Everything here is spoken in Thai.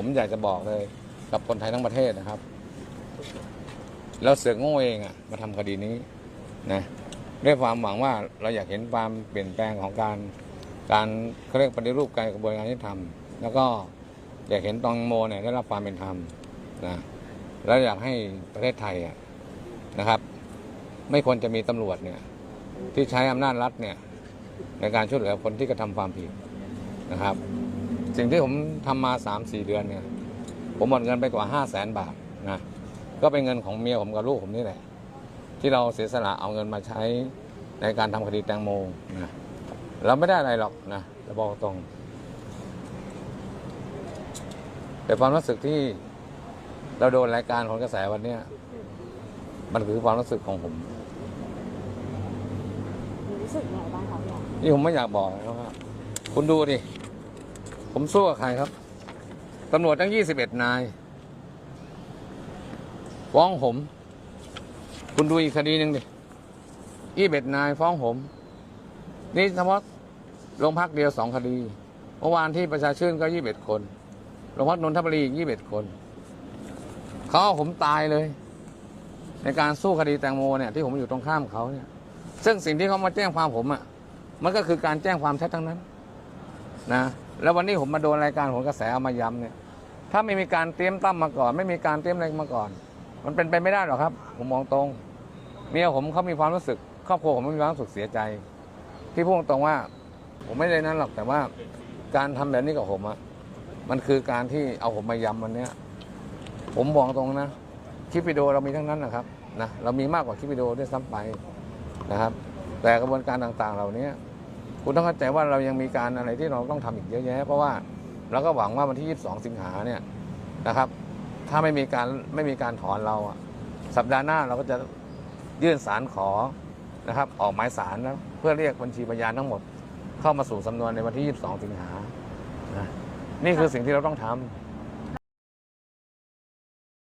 ผมอยากจะบอกเลย กับคนไทยทั้งประเทศนะครับ เราเสือกโง่เองอะมาทำคดีนี้นะด้วยความหวังว่าเราอยากเห็นความเปลี่ยนแปลงของการการเขาเรียกปฏิรูปการกระบวนการยุติธรรม แล้วก็อยากเห็นตองโมเนี่ยได้รับความเป็นธรรมนะแล้วอยากให้ประเทศไทยอะนะครับ ไม่ควรจะมีตำรวจเนี่ย ที่ใช้อำนาจรัฐเนี่ย ในการช่วยเหลือคนที่กระทำความผิดนะครับ สิ่งที่ผมทำมาสามสี่เดือนเนี่ย ผมหมดเงินไปกว่าห้าแสนบาทนะก็เป็นเงินของเมียผมกับลูกผมนี่แหละ ที่เราเสียสละเอาเงินมาใช้ในการทำคดีแตงโมนะเราไม่ได้อะไรหรอกนะจะบอกตรง แต่ความรู้สึกที่เราโดนรายการของกระแสวันเนี้ยมันคือความรู้สึกของผมรู้สึกยังไงบ้างคะพี่อ๋อนี่ผมไม่อยากบอกนะครับว่าคุณดูดิ ผมสู้กับใครครับตำรวจตั้งยี่สิบเอ็ดนายฟ้องผม คุณดูอีกคดีหนึ่งดิยี่สิบเอ็ดนายฟ้องผม นี่เฉพาะโรงพักเดียวสองคดี เมื่อวานที่ประชาชื่นก็ยี่สิบเอ็ดคนโรงพักนนทบุรีอีกยี่สิบเอ็ดคนเขาเอาผมตายเลย ในการสู้คดีแตงโมเนี่ยที่ผมอยู่ตรงข้ามเขาเนี่ย ซึ่งสิ่งที่เขามาแจ้งความผมอะ มันก็คือการแจ้งความเท็จทั้งนั้น นะ แล้ววันนี้ผมมาโดนรายการโหนกระแสเอามาย้ำเนี่ย ถ้าไม่มีการเตรียมตั้มมาก่อน ไม่มีการเตรียมอะไรมาก่อน มันเป็นไปไม่ได้หรอกครับ ผมมองตรงเมียผมเขามีความรู้สึก ครอบครัวผมมีความรู้สึกเสียใจ ที่พูดตรงว่า ผมไม่ได้นั้นหรอกแต่ว่าการทำแบบนี้กับผมอะมันคือการที่เอาผมมาย้ำวันเนี้ยผมบอกตรงนะคลิปวิดีโอเรามีทั้งนั้นนะครับนะเรามีมากกว่าคลิปวิดีโอด้วยซ้ำไปนะครับ แต่กระบวนการต่างๆ เหล่านี้ คุณต้องเข้าใจว่าเรายังมีการอะไรที่เราต้องทำอีกเยอะแยะ เพราะว่าเราก็หวังว่าวันที่ 22 สิงหาเนี่ยนะครับ ถ้าไม่มีการไม่มีการถอนเราสัปดาห์หน้าเราก็จะยื่นสารขอนะครับ ออกหมายสารนะเพื่อเรียกบัญชีพยานทั้งหมด เข้ามาสู่สำนวนในวันที่ 22 สิงหานะนี่คือสิ่งที่เราต้องทำ